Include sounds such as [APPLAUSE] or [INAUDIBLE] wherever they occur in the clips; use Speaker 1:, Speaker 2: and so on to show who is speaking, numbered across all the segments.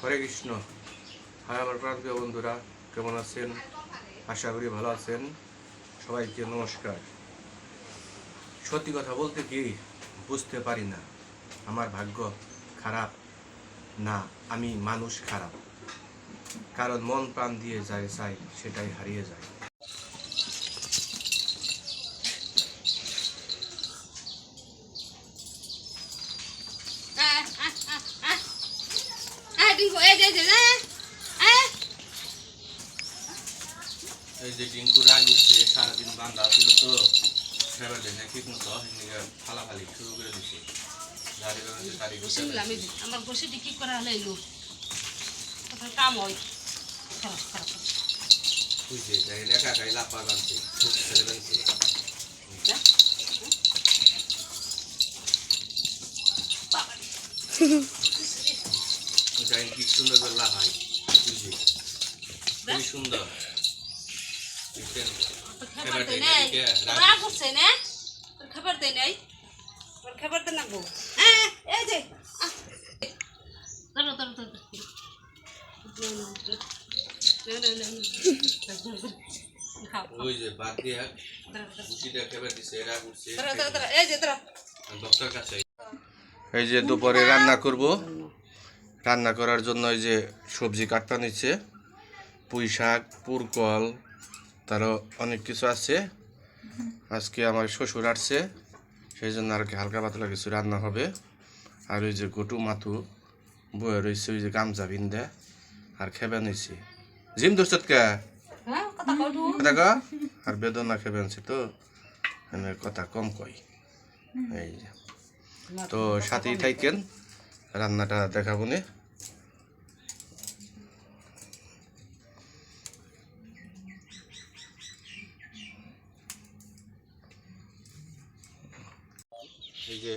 Speaker 1: হরে কৃষ্ণ। হ্যাঁ আমার প্রান্তীয় বন্ধুরা, কেমন আছেন? আশা করি ভালো আছেন। সবাইকে নমস্কার। সত্যি কথা বলতে কি, বুঝতে পারি না। আমার ভাগ্য খারাপ না, আমি মানুষ খারাপ। কারণ মন প্রাণ দিয়ে যায়, চাই, সেটাই হারিয়ে যায় এই যে ডিঙ্কু রাগ উঠছে সারাদিন বান্ধা ছিল তো সেবার দেখে ঠিক মতো ফালাফালি শুরু করে দিচ্ছে
Speaker 2: আমার বসে কি করা হলো এলো? কাম হয়? খারাপ খারাপ
Speaker 1: বুঝছে তাই বানছে ছেলে বানছে। [LAUGHS] কি সুন্দর লাগাই বুঝছি খুবই সুন্দর?
Speaker 2: খাবার
Speaker 1: এবার
Speaker 2: দেয়
Speaker 1: দেখে
Speaker 2: নাই
Speaker 1: রাগ
Speaker 2: রাগ করছে না তোর খাবার দেয় নাই তোর খাবার দে নাকবো হ্যাঁ এই যে ধরো ধরো ধরো
Speaker 1: ওই যে বাদ দিয়ে দিছে রাগ উঠছে
Speaker 2: এই যে ধরো
Speaker 1: ডক্টর কাছে এই যে দুপুরে রান্না করব। রান্না করার জন্য এই যে সবজি কাটতে নিচ্ছে। পুঁই শাক পুরকল তারও অনেক কিছু আছে। আজকে আমার শ্বশুর আসছে সেই জন্য আর কি হালকা পাতলা কিছু রান্না হবে। আর ওই যে গটু মাথু বয়ে রয়েছে ওই যে গামজা বিন্দা আর খেবে নিছি জিম কে
Speaker 2: হ্যাঁ কথা
Speaker 1: ক আর বেদনা খেবে আনছি তো এনে কথা কম কই। এই যে। তো সাথেই থাকেন রান্নাটা দেখাবো নে। এই যে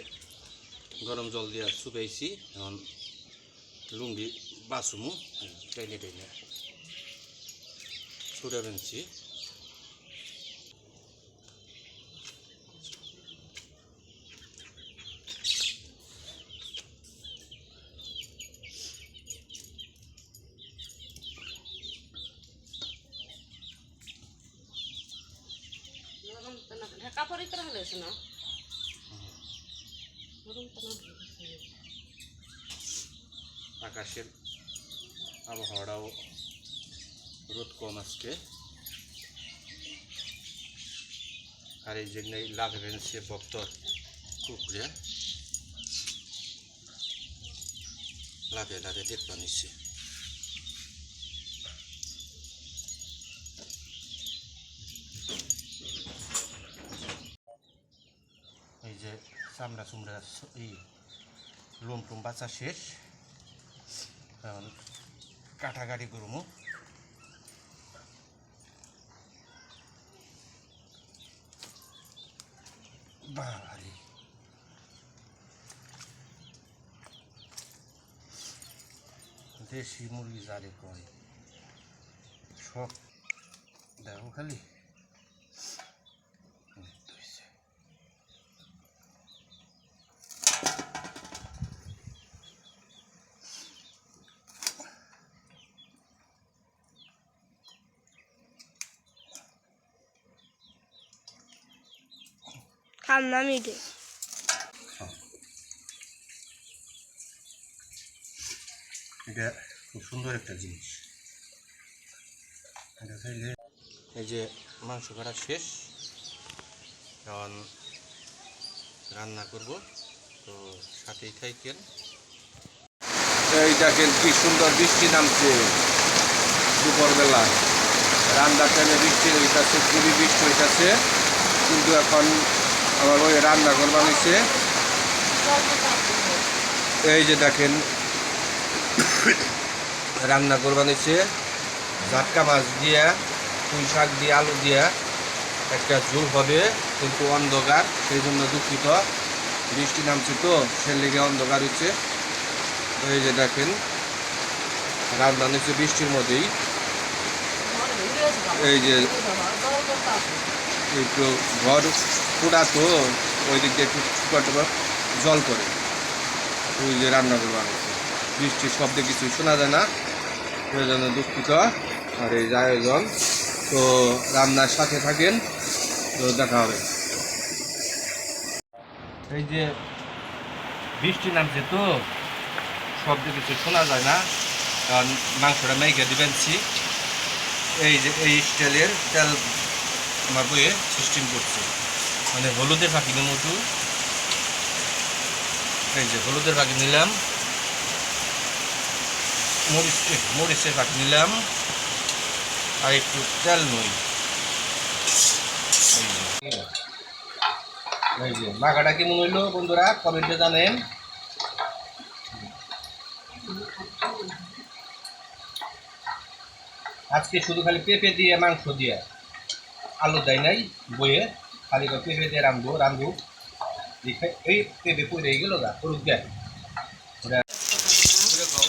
Speaker 1: গরম জল দিয়ে শুকাইছি, এখন লুঙ্গি বাসুমু টাইনে টাইনে ছুড়ে বেনছি
Speaker 2: ঢাকা পরে করা হলো না না
Speaker 1: আকাশের আবহাওয়াটাও রোদ কম আজকে। আর এই জন্যই লাগবেন সে বক্তর কুকুরে লাভে লাভে দেখবা নিচ্ছে এই যে চামড়া চুমড়া এই লোম টুম বাচ্চা শেষ। এখন কাটাকাটি করব দেশি মুরগি যারে কয়। সব দেখো খালি।
Speaker 3: কান্না মিটে।
Speaker 1: এটা খুব সুন্দর একটা জিনিস। এটা খাইলে এই যে মাংস কাটা শেষ। এখন রান্না করব। তো সাথেই থাকেন। এই দেখেন কি সুন্দর বৃষ্টি নামছে দুপুরবেলা। রান্নার টাইমে বৃষ্টি হইতাছে খুবই বৃষ্টি হইতাছে। কিন্তু এখন আমার ওই রান্না করবা নিচ্ছে এই যে দেখেন, রান্না করবা নিচ্ছে জাটকা মাছ দিয়ে, পুঁই শাক দিয়ে, আলু দিয়ে একটা ঝোল হবে, কিন্তু অন্ধকার, সেই জন্য দুঃখিত। বৃষ্টি নামছে তো সে লেগে অন্ধকার হচ্ছে। এই যে দেখেন, রান্না নিচ্ছে বৃষ্টির মধ্যেই। এই যে একটু ঘর পুরা তো ওই দিক দিয়ে একটু জল করে ওই যে রান্না করব বৃষ্টির শব্দে কিছু শোনা যায় না ওই জন্য দুঃখিত। আর এই আয়োজন, তো রান্নার সাথে থাকেন, তো দেখা হবে। এই যে বৃষ্টি নামছে তো, শব্দ কিছু শোনা যায় না, কারণ মাংসটা মেঘে দিবেনছি এই যে এই স্টাইলের তেল বইয়ে সিস্টেম করছে মানে হলুদের ফাঁকি মতো এই যে হলুদের ফাঁকি নিলাম। মরিচ মরিচের ফাঁকি নিলাম। আর একটু তেল নই। মাখাটা কেমন হইল বন্ধুরা? কমেন্টে জানেন। আজকে শুধু খালি পেঁপে দিয়ে, মাংস দিয়ে। আলু দেয় নাই বইয়ে খালি পেঁপে দিয়ে রান্ধবো রান্ধবো এই- এই পেঁপে পড়ে গেল গা করুক দেয়। ওটা ওটা খাও।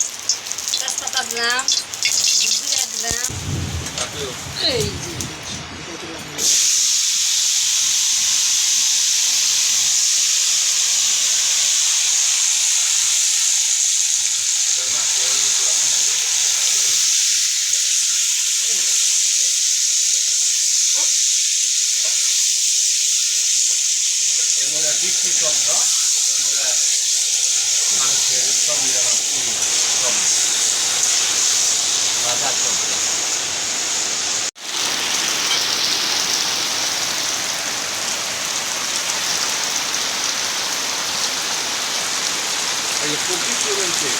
Speaker 2: তেজপাতা দিলাম জিরা দিলাম
Speaker 1: তারপরেও
Speaker 2: এই যে
Speaker 1: এর মধ্যে বৃষ্টি শব্দ এর মধ্যে মাংসের শব্দ শব্দ ভাজার শব্দ এই যে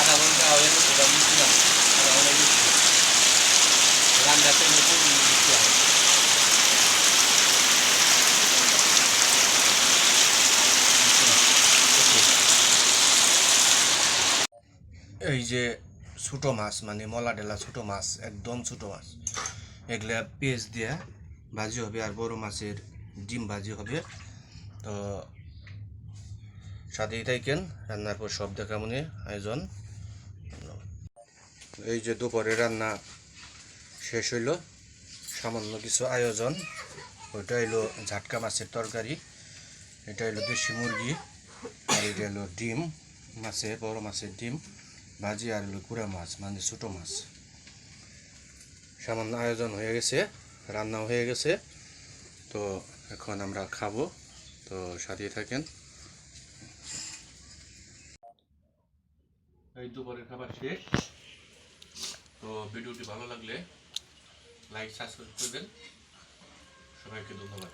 Speaker 1: আধা ঘণ্টা এই যে ছোটো মাছ মানে মলা ডেলা ছোটো মাছ, একদম ছোটো মাছ। এগুলা পেঁয়াজ দিয়ে ভাজি হবে আর বড় মাছের ডিম ভাজি হবে। তো সাথেই থাকেন। রান্নার পর সব দেখা মনে আয়োজন। এই যে দুপুরে রান্না শেষ হইল। সামান্য কিছু আয়োজন। ওইটা হইল ঝাটকা মাছের তরকারি। এটা হইল দেশি মুরগি। আর এটা হলো ডিম মাছের বড় মাছের ডিম। ভাজি আর হলো কুড়া মাছ মানে ছোটো মাছ। সামান্য আয়োজন হয়ে গেছে। রান্নাও হয়ে গেছে। তো এখন আমরা খাব। তো সাথে থাকেন। এই দুপুরের খাবার শেষ। তো ভিডিওটি ভালো লাগলে লাইক সাবস্ক্রাইব করবেন। সবাইকে ধন্যবাদ।